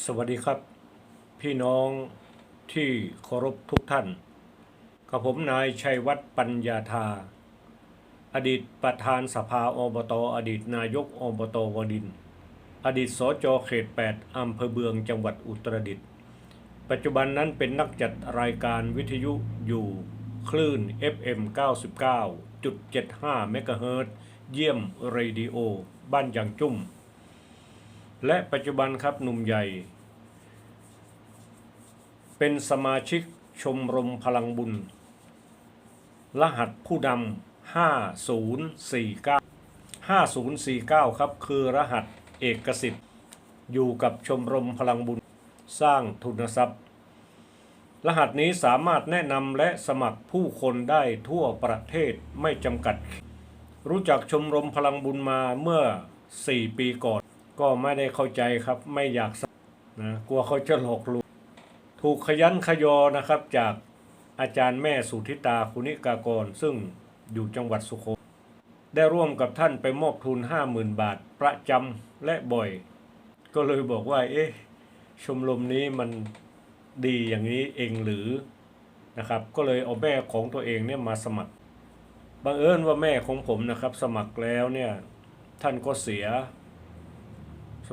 สวัสดีครับ พี่น้องที่เคารพทุกท่าน กับผมนายชัยวัฒน์ปัญญาธา อดีตประธานสภาอบตอดีตนายกอบตวดิน อดีตสจเขต 8อำเภอเบืองจังหวัดอุตรดิตถ์ปัจจุบันนั้นเป็นนักจัดรายการวิทยุอยู่คลื่น FM 99.75เมกะเฮิรตซ์เยี่ยมเรดิโอ บ้านยางจุ้ม และปัจจุบันครับหนุ่มใหญ่ เป็นสมาชิกชมรมพลังบุญ รหัสผู้นำ5049 5049 ครับ คือรหัสเอกสิทธิ์ อยู่กับชมรมพลังบุญสร้างทุนทรัพย์ รหัสนี้สามารถแนะนำและสมัครผู้คนได้ทั่วประเทศไม่จำกัด รู้จักชมรมพลังบุญมาเมื่อ 4 ปีก่อน ก็ไม่ได้เข้าใจครับไม่อยากนะกลัวเขาจะหลอกลวงถูกขยันขยอนะครับจากอาจารย์แม่สุธิตาคุณิกากร ซึ่งอยู่จังหวัดสุโขทัยได้ร่วมกับท่านไปมอบทุน 50,000 บาทประจำและบ่อย ก็เลยบอกว่า เอ๊ะชมรมนี้มันดีอย่างนี้เองหรือนะครับ ก็เลยเอาแม่ของตัวเองเนี่ยมาสมัครบังเอิญว่าแม่ของผมนะครับ สมัครแล้วเนี่ยท่านก็เสีย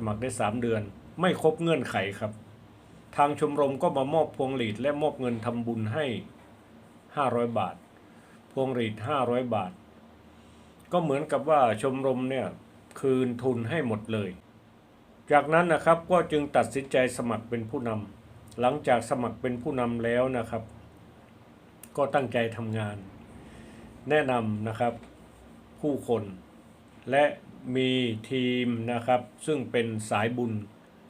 มัครได้ 3 เดือน ไม่ครบเงื่อนไขครับ ทางชมรมก็มามอบพวงหลีดและมอบเงินทำบุญให้ 500 บาท พวงหลีด 500 บาท ก็เหมือนกับว่าชมรมเนี่ยคืนทุนให้หมดเลย จากนั้นนะครับก็จึงตัดสินใจสมัครเป็นผู้นำหลังจากสมัครเป็นผู้นำแล้วนะครับ ก็ตั้งใจทำงาน แนะนำนะครับ ผู้คนและ มีทีมนะครับซึ่งเป็นสายบุญ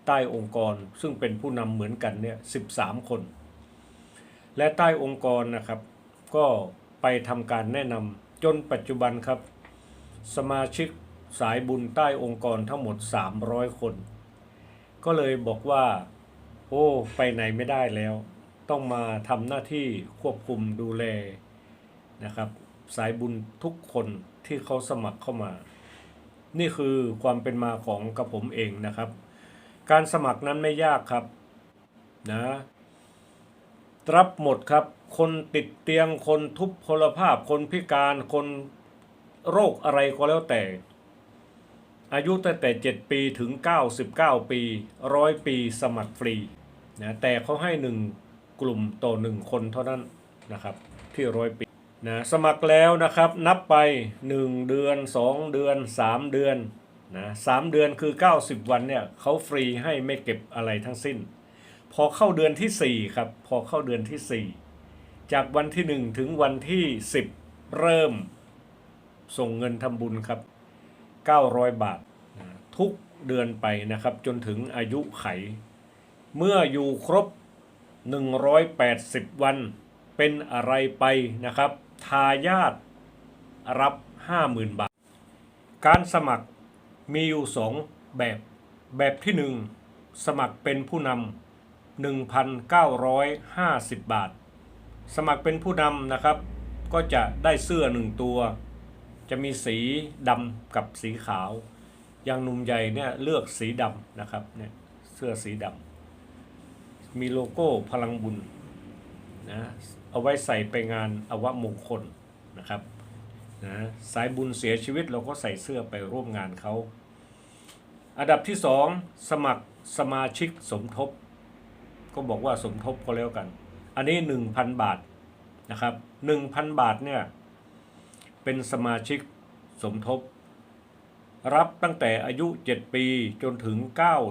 ใต้องค์กร ซึ่งเป็นผู้นำเหมือนกันเนี่ย13คน และใต้องค์กรนะครับ ก็ไปทำการแนะนำจนปัจจุบันครับ สมาชิกสายบุญใต้องค์กรทั้งหมด 300 คน ก็เลยบอกว่า โอ้ไปไหนไม่ได้แล้ว ต้องมาทำหน้าที่ควบคุมดูแลนะครับ สายบุญทุกคนที่เขาสมัครเข้ามา นี่คือความเป็นมาของกระผมเองนะครับ การสมัครนั้นไม่ยากครับนะรับหมดครับ คนติดเตียงคนทุพพลภาพ คนพิการคนโรคอะไรก็แล้วแต่ อายุตั้งแต่ 7 ปีถึง 99 ปีร้อยปีสมัครฟรีนะแต่เขาให้หนึ่งกลุ่มต่อหนึ่งคนเท่านั้นนะครับ ที่ร้อยปี นะสมัครแล้วนะครับนับไป 1 เดือน 2 เดือน 3 เดือนนะสามเดือนคือ 90 วันเนี่ยเขาฟรีให้ไม่เก็บอะไรทั้งสิ้น พอเข้าเดือนที่ 4 ครับ พอเข้าเดือนที่ 4 จากวันที่ 1 ถึงวันที่ 10 เริ่มส่งเงินทำบุญครับ 900 บาทนะทุกเดือนไปนะครับ จนถึงอายุไข เมื่ออยู่ครบ 180 วันเป็นอะไรไปนะครับ ทายาทรับ 50,000 บาท การสมัครมีอยู่ 2 แบบ แบบที่ 1 สมัครเป็นผู้นำ1,950 บาท สมัครเป็นผู้นำนะครับ ก็จะได้เสื้อหนึ่งตัว จะมีสีดำกับสีขาว อย่างหนุ่มใหญ่เนี่ยเลือกสีดำนะครับเนี่ยเสื้อสีดำมีโลโก้พลังบุญนะ เอาไว้ใส่ไปงานอวมงคลนะครับนะสายบุญเสียชีวิตเราก็ใส่เสื้อไปร่วมงานเขาอันดับที่สองสมัครสมาชิกสมทบ ก็บอกว่าสมทบก็แล้วกัน อันนี้ 1,000 บาทนะครับ 1,000 บาทเนี่ยเป็นสมาชิกสมทบ รับตั้งแต่อายุ 7 ปีจนถึง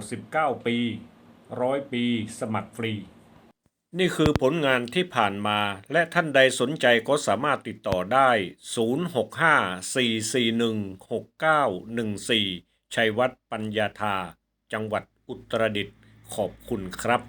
99 ปี 100 ปี สมัครฟรี นี่คือผลงานที่ผ่านมาและท่านใดสนใจก็สามารถติดต่อได้ 065-441-6914 ชัยวัฒน์ปัญญาธา จังหวัดอุตรดิตถ์ขอบคุณครับ